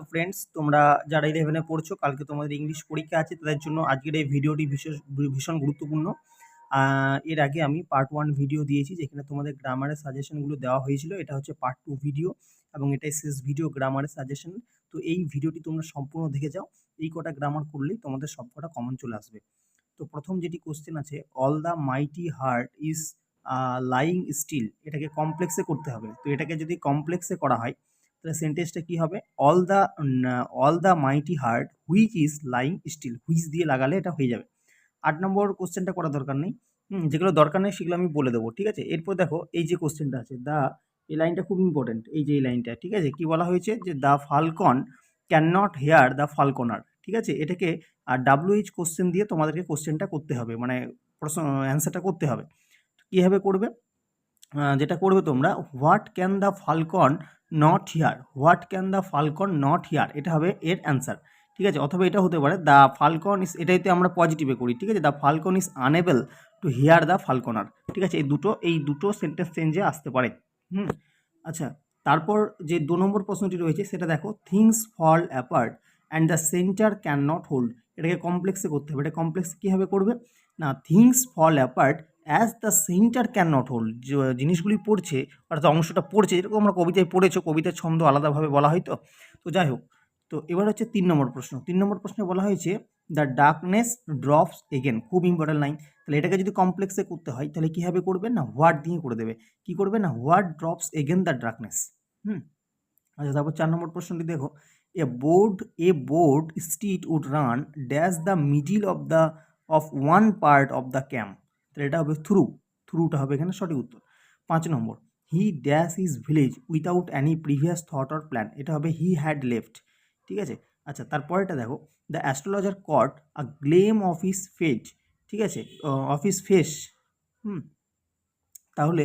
তো ফ্রেন্ডস তোমরা যারা ইলেভেনে পড়ছো, কালকে তোমাদের ইংলিশ পরীক্ষা আছে, তাদের জন্য আজকের এই ভিডিওটি বিশেষ, ভীষণ গুরুত্বপূর্ণ। এর আগে আমি পার্ট ওয়ান ভিডিও দিয়েছি, যেখানে তোমাদের গ্রামারের সাজেশনগুলো দেওয়া হয়েছিল। এটা হচ্ছে পার্ট টু ভিডিও এবং এটাই শেষ ভিডিও গ্রামারের সাজেশন তো এই ভিডিওটি তোমরা সম্পূর্ণ দেখে যাও। এই কটা গ্রামার করলেই তোমাদের সব কটা কমন চলে আসবে। তো প্রথম যেটি কোশ্চেন আছে all the mighty heart is lying still এটাকে কমপ্লেক্সে করতে হবে। তো এটাকে যদি কমপ্লেক্সে করা হয় তাহলে সেন্টেন্সটা কি হবে? All the all the mighty heart which is lying still which দিয়ে লাগালে এটা হয়ে যাবে। আট নম্বর কোশ্চেনটা করা দরকার নেই। যেগুলো দরকার নেই সেগুলো আমি বলে দেবো, ঠিক আছে? এরপর দেখো, এই যে কোশ্চেনটা আছে দ্য এই লাইনটা খুব ইম্পর্টেন্ট এই যে এই লাইনটা ঠিক আছে? কি বলা হয়েছে? যে the falcon cannot hear the falconer ঠিক আছে? এটাকে আর ডাব্লিউএইচ কোশ্চেন দিয়ে তোমাদেরকে কোশ্চেনটা করতে হবে মানে প্রশ্ন অ্যান্সারটা করতে হবে। কীভাবে করবে? যেটা করবে তোমরা what can the falcon not hear what can the falcon not hear এটা হবে এর অ্যান্সার ঠিক আছে? অথবা এটা হতে পারে দ্য ফালকন ইস এটাইতে আমরা পজিটিভে করি, ঠিক আছে? The falcon is unable to hear the falconer ঠিক আছে? এই দুটো এই দুটো সেন্টেন্স চেঞ্জে আসতে পারে। হুম? আচ্ছা তারপর যে দু নম্বর প্রশ্নটি রয়েছে, সেটা দেখো things fall apart and the centre cannot hold এটাকে কমপ্লেক্সে করতে হবে। এটা কমপ্লেক্স কীভাবে করবে? না things fall apart as the centre cannot hold জিনিসগুলি পড়ছে, অর্থাৎ অংশটা পড়ছে, যেরকম আমরা কবিতায় পড়েছো, কবিতার ছন্দ আলাদাভাবে বলা হয় তো তো যাই হোক, তো এবার হচ্ছে তিন নম্বর প্রশ্ন। তিন নম্বর প্রশ্নে বলা হয়েছে দ্য ডার্কনেস ড্রপস এগেন খুব ইম্পর্টেন্ট লাইন তাহলে এটাকে যদি কমপ্লেক্সে করতে হয়, তাহলে কীভাবে করবে না? হোয়াট দিয়ে করে দেবে। কী করবে না? What drops again the darkness hmm? আচ্ছা তারপর চার নম্বর প্রশ্নটি দেখো। A broad a broad street would run dash the middle of the of one part of the camp তাহলে এটা হবে থ্রু থ্রুটা হবে এখানে সঠিক উত্তর। পাঁচ number he dash is village without any previous thought or plan এটা হবে হি হ্যাড লেফট ঠিক আছে? আচ্ছা তারপরেটা দেখো the astrologer caught a gleam of his face ঠিক আছে? অফ হিস ফেস হুম? তাহলে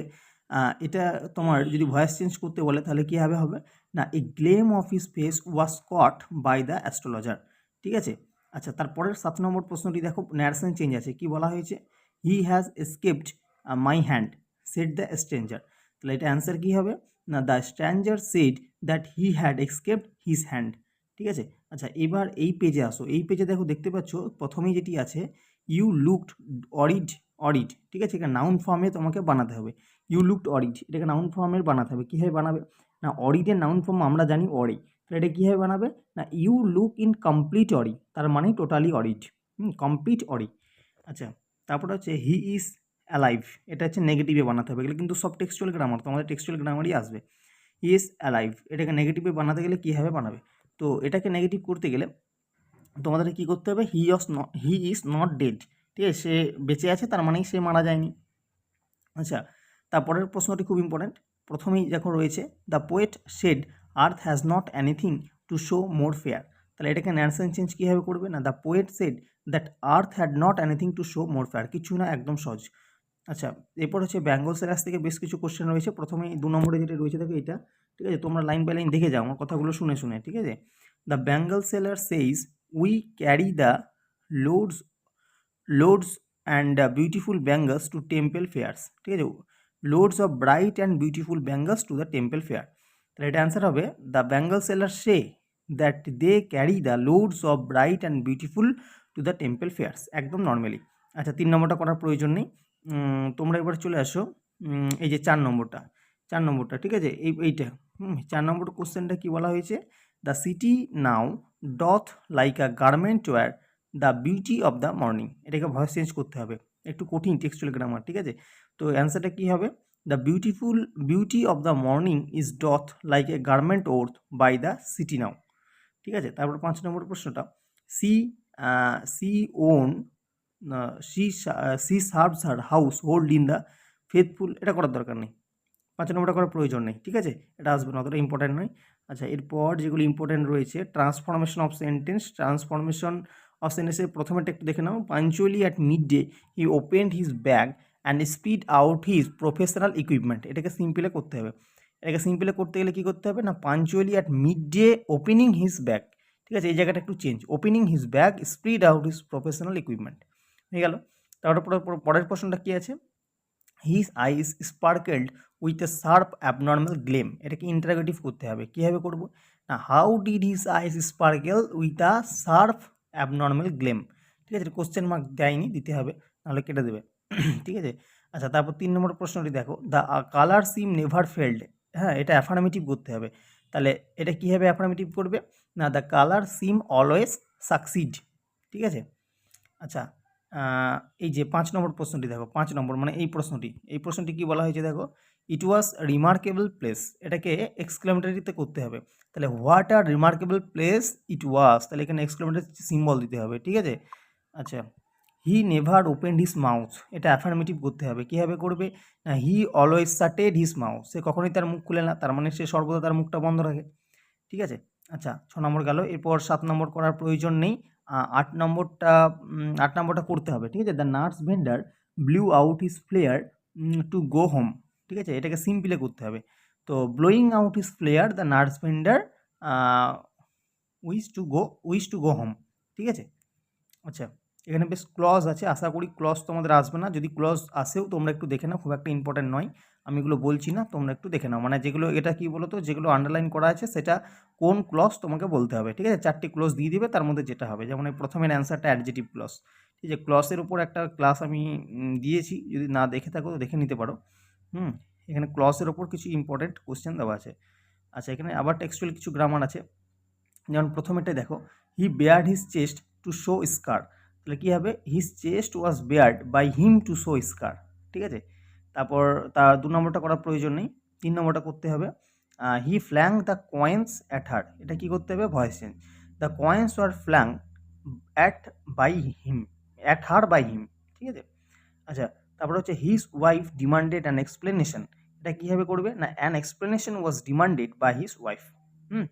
এটা তোমার যদি ভয়েস চেঞ্জ করতে বলে, তাহলে কীভাবে হবে হবে? না a gleam of his face was caught by the astrologer ঠিক আছে? আচ্ছা তারপরের সাত নম্বর প্রশ্নটি দেখো ন্যারেশন চেঞ্জ আছে, কি বলা হয়েছে? He has escaped my hand said the stranger তাহলে এটা অ্যান্সার কী হবে? না the stranger said that he had escaped his hand ঠিক আছে? আচ্ছা এবার এই পেজে আসো। এই পেজে দেখো, দেখতে পাচ্ছ, প্রথমেই যেটি আছে ইউ লুকড অরিড অরিড ঠিক আছে? এটা নাউন ফর্মে তোমাকে বানাতে হবে। ইউ লুকড অরিড এটাকে নাউন ফর্মের বানাতে হবে। কীভাবে বানাবে? না অরিডের নাউন ফর্ম আমরা জানি অরি তাহলে এটা কীভাবে বানাবে? না you look in complete Ori তার মানে টোটালি অরিড কমপ্লিট অরি আচ্ছা তারপরে হচ্ছে হি ইজ অ্যালাইভ এটা হচ্ছে নেগেটিভে বানাতে হবে। এগুলো কিন্তু সব টেক্সচুয়াল গ্রামার তোমাদের টেক্সচুয়াল গ্রামারই আসবে। হি ইজ অ্যালাইভ এটাকে নেগেটিভে বানাতে গেলে কীভাবে বানাবে? তো এটাকে নেগেটিভ করতে গেলে তোমাদের কী করতে হবে? হি অস হি ইজ নট ডেড ঠিক আছে? সে বেঁচে আছে, তার মানেই সে মারা যায়নি। আচ্ছা তারপরের প্রশ্নটি খুব ইম্পর্ট্যান্ট প্রথমেই যখন রয়েছে the poet said earth has not anything to show more fair তাহলে এটাকে ন্যানসেন চেঞ্জ কীভাবে করবে? না the poet said that earth had not anything to show more fair, কিছু না, একদম সহজ। আচ্ছা এরপর হচ্ছে বেঙ্গল সেরাস থেকে বেশ কিছু কোশ্চেন রয়েছে। প্রথমেই দু নম্বরে যেটা রয়েছে, দেখো এটা, ঠিক আছে? তোমরা লাইন বাই লাইন দেখে যাও, আমার কথাগুলো শুনে শুনে, ঠিক আছে? The bangle seller says we carry the loads loads and beautiful bangles to temple fairs ঠিক আছে? Loads of bright and beautiful bangles to the temple fair তাহলে এটা অ্যান্সার হবে the bangle seller say that they carry the loads of bright and beautiful to the temple fairs একদম normally আচ্ছা তিন নম্বরটা করার প্রয়োজন নেই। তোমরা এবার চলে আসো। এই যে চার নম্বরটা চার নম্বরটা, ঠিক আছে? এই, এইটা, হুম, চার নম্বর কোশ্চেনটা কি বলা হয়েছে? The city now doth like a garment wear the beauty of the morning এটাকে ভয়েস চেঞ্জ করতে হবে। একটু কঠিন টেক্সচুয়াল গ্রামার ঠিক আছে? তো অ্যান্সারটা কী হবে? The beautiful beauty of the morning is doth like a garment worth by the city now ঠিক আছে? তারপর পাঁচ নম্বর প্রশ্নটা she she own she she serves her household in the faithful, এটা করার দরকার নেই। পাঁচ নম্বরটা করার প্রয়োজন নেই, ঠিক আছে? এটা আসবে না, অতটা ইম্পর্ট্যান্ট নয়। আচ্ছা এরপর যেগুলো ইম্পর্ট্যান্ট রয়েছে transformation of sentence transformation of সেন্টেন্সের প্রথমেটা একটু দেখে নাও। Punctually at midday he opened his bag and spread out his professional equipment এটাকে সিম্পলে করতে হবে। এটাকে সিম্পলে করতে গেলে কী করতে হবে? না punctually at mid day opening his bag ঠিক আছে, এই জায়গাটা একটু change opening his bag spread out his professional equipment হয়ে গেল। তারপরে পরে- পরের প্রশ্নটা কী আছে? His eyes sparkled with a sharp abnormal gleam এটাকে ইন্টারোগেটিভ করতে হবে। কীভাবে করব? না how did his eyes sparkle with a sharp abnormal gleam ঠিক আছে কোশ্চেন মার্ক দেয়নি, দিতে হবে, নাহলে কেটে দেবে। ঠিক আছে? আচ্ছা তারপর তিন নম্বর প্রশ্নটি দেখো। The colour seem never failed হ্যাঁ এটা অ্যাফার্মেটিভ করতে হবে। তাহলে এটা কীভাবে অ্যাফার্মেটিভ করবে? না the colour seem always succeed ঠিক আছে? আচ্ছা এই যে পাঁচ নম্বর প্রশ্নটি দেখো, পাঁচ নম্বর মানে এই প্রশ্নটি এই প্রশ্নটি কি বলা হয়েছে দেখো? ইট ওয়াজ রিমার্কেবল প্লেস এটাকে এক্সক্লামেটারিতে করতে হবে। তাহলে what a remarkable place it was তাহলে এখানে এক্সক্লামেটারি সিম্বল দিতে হবে, ঠিক আছে? আচ্ছা he never opened his mouth এটা অ্যাফার্মেটিভ করতে হবে। কীভাবে করবে? না হি অলওয়েজ সাটেড হিস মাউথ সে কখনোই তার মুখ খুলে না। তার মানে সে সর্বদা তার মুখটা বন্ধ রাখে। ঠিক আছে? আচ্ছা ছ নম্বর গেল। এরপর সাত নম্বর করার প্রয়োজন নেই। আট নম্বরটা আট নম্বরটা করতে হবে। ঠিক আছে? The nurse vendor blew out his player to go home ঠিক আছে? এটাকে সিম্পলে করতে হবে। তো blowing out his player the nurse vendor wish to go wish to go home ঠিক আছে? আচ্ছা। এখানে বেশ ক্লজ আছে, আশা করি ক্লজ তোমাদের আসবে না। যদি ক্লজ আসেও তোমরা একটু দেখে নাও, খুব একটা ইম্পর্টেন্ট নয়। আমি এগুলো বলছি না, তোমরা একটু দেখে নাও। মানে যেগুলো, এটা কি বলো তো যেগুলো আন্ডারলাইন করা আছে, সেটা কোন ক্লজ তোমাকে বলতে হবে, ঠিক আছে? চারটি ক্লজ দিয়ে দিবে, তার মধ্যে যেটা হবে। যেমন এই প্রথমের অ্যান্সারটা অ্যাডজেটিভ ক্লজ ঠিক আছে ক্লসের উপর একটা ক্লাস আমি দিয়েছি, যদি না দেখে থাকো তো দেখে নিতে পারো। হুম? এখানে ক্লসের ওপর কিছু ইম্পর্টেন্ট কোশ্চেন দেওয়া আছে। আচ্ছা এখানে আবার টেক্সচুয়াল কিছু গ্রামার আছে। যেমন প্রথমেটাই দেখো he bared his chest to show scar তাহলে কী হবে? His chest was bared by him to show scar ঠিক আছে? তারপর তার দু নম্বরটা করার প্রয়োজন নেই। তিন নম্বরটা করতে হবে। He flung the coins at her এটা কী করতে হবে? Voice change the coins were flung at by him at her by him ঠিক আছে? আচ্ছা তারপর হচ্ছে his wife demanded an explanation এটা কীভাবে করবে? না an explanation was demanded by his wife hmm?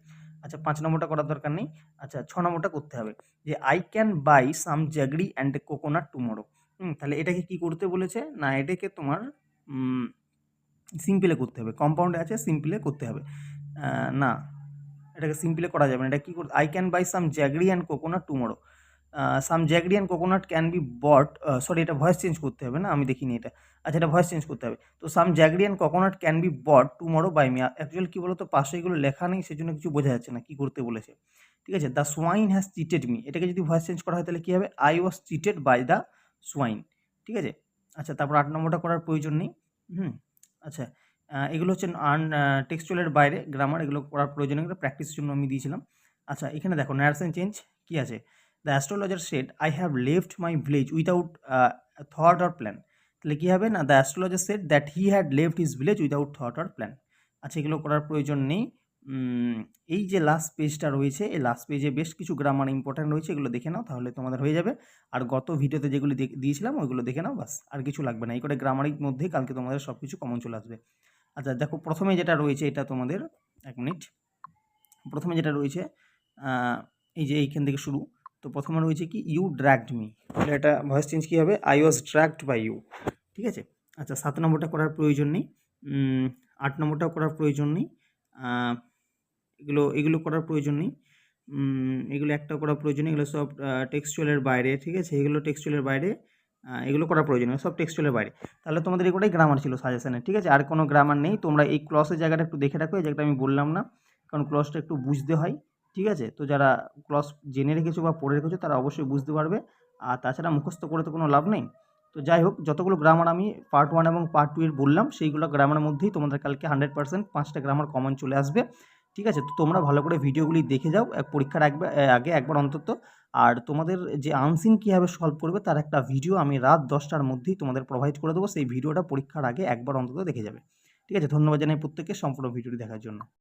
আচ্ছা পাঁচ নম্বরটা করার দরকার নেই। আচ্ছা ছ নম্বরটা করতে হবে যে I can buy some jaggery and coconut tomorrow hmm, তাহলে এটাকে কি করতে বলেছে? না, এটাকে তোমার সিম্পলে করতে হবে। কম্পাউন্ডে আছে সিম্পলে করতে হবে। না, এটাকে সিম্পলে করা যাবে না। এটা কী করতে I can buy some jaggery and coconut tomorrow some jaggery and coconut can be bought sorry এটা ভয়েস চেঞ্জ করতে হবে না, আমি দেখিনি এটা। আচ্ছা এটা ভয়েস চেঞ্জ করতে হবে। তো some jaggery and coconut can be bought tomorrow by me actually কী বলো তো পাশে এগুলো লেখা নেই, সেজন্য কিছু বোঝা যাচ্ছে না, কী করতে বলেছে। ঠিক আছে the swine has cheated me এটাকে যদি ভয়েস চেঞ্জ করা হয়, তাহলে কী হবে? I was cheated by the swine ঠিক আছে? আচ্ছা তারপর আট নম্বরটা করার প্রয়োজন নেই। হুম আচ্ছা এগুলো হচ্ছে আন টেক্সচুয়ালের বাইরে গ্রামার এগুলো করার প্রয়োজন এগুলো প্র্যাকটিসের জন্য আমি দিয়েছিলাম। আচ্ছা এখানে দেখো ন্যারেশন চেঞ্জ কী আছে? The astrologer said I have left my village without thought or plan তাহলে কী হবে না? The astrologer said that he had left his village without thought or plan আচ্ছা এগুলো করার প্রয়োজন নেই। এই যে লাস্ট পেজটা রয়েছে, এই লাস্ট পেজে বেশ কিছু গ্রামার ইম্পর্ট্যান্ট রয়েছে, এগুলো দেখে নাও, তাহলে তোমাদের হয়ে যাবে। আর গত ভিডিওতে যেগুলো দিয়েছিলাম, ওইগুলো দেখে নাও, বাস, আর কিছু লাগবে না। এই করে গ্রামারের মধ্যেই কালকে তোমাদের সব কিছু কমন চলে আসবে। আচ্ছা দেখো, প্রথমে যেটা রয়েছে, এটা তোমাদের এক মিনিট প্রথমে যেটা রয়েছে এই যে এইখান থেকে শুরু। তো প্রথমে রয়েছে কি ইউ ড্র্যাগড মি তাহলে এটা ভয়েস চেঞ্জ কী হবে? I was dragged by you ঠিক আছে? আচ্ছা সাত নম্বরটা করার প্রয়োজন নেই। আট নম্বরটাও করার প্রয়োজন নেই। এগুলো এগুলো করার প্রয়োজন নেই। এগুলো একটা করার প্রয়োজন এগুলো সব টেক্সচুয়ালের বাইরে, ঠিক আছে? এগুলো টেক্সচুয়ালের বাইরে এগুলো করার প্রয়োজন সব টেক্সচুয়ালের বাইরে। তাহলে তোমাদের এগুলোই গ্রামার ছিল সাজেশনে ঠিক আছে? আর কোনো গ্রামার নেই। তোমরা এই ক্লসের জায়গাটা একটু দেখে রাখো। এই জায়গাটা আমি বললাম না। কারণ ক্লসটা একটু বুঝতে হয়। ঠিক আছে? তো যারা ক্লস জেনে রেখেছো বা পড়ে রেখেছো তারা অবশ্যই বুঝতে পারবে। আর তাছাড়া মুখস্থ করে তো কোনো লাভ নেই। তো যাই হোক, যতগুলো গ্রামার আমি পার্ট ওয়ান এবং পার্ট টু এর বললাম, সেইগুলো গ্রামারের মধ্যেই তোমাদের কালকে হান্ড্রেড পার্সেন্ট পাঁচটা গ্রামার কমন চলে আসবে। ঠিক আছে? তো তোমরা ভালো করে ভিডিওগুলি দেখে যাও পরীক্ষার একবার আগে একবার অন্তত। আর তোমাদের যে আনসিন কীভাবে সলভ করবে তার একটা ভিডিও আমি রাত দশটার মধ্যেই তোমাদের প্রোভাইড করে দেবো। সেই ভিডিওটা পরীক্ষার আগে একবার অন্তত দেখে যাবে। ঠিক আছে? ধন্যবাদ জানাই প্রত্যেককে সম্পূর্ণ ভিডিওটি দেখার জন্য।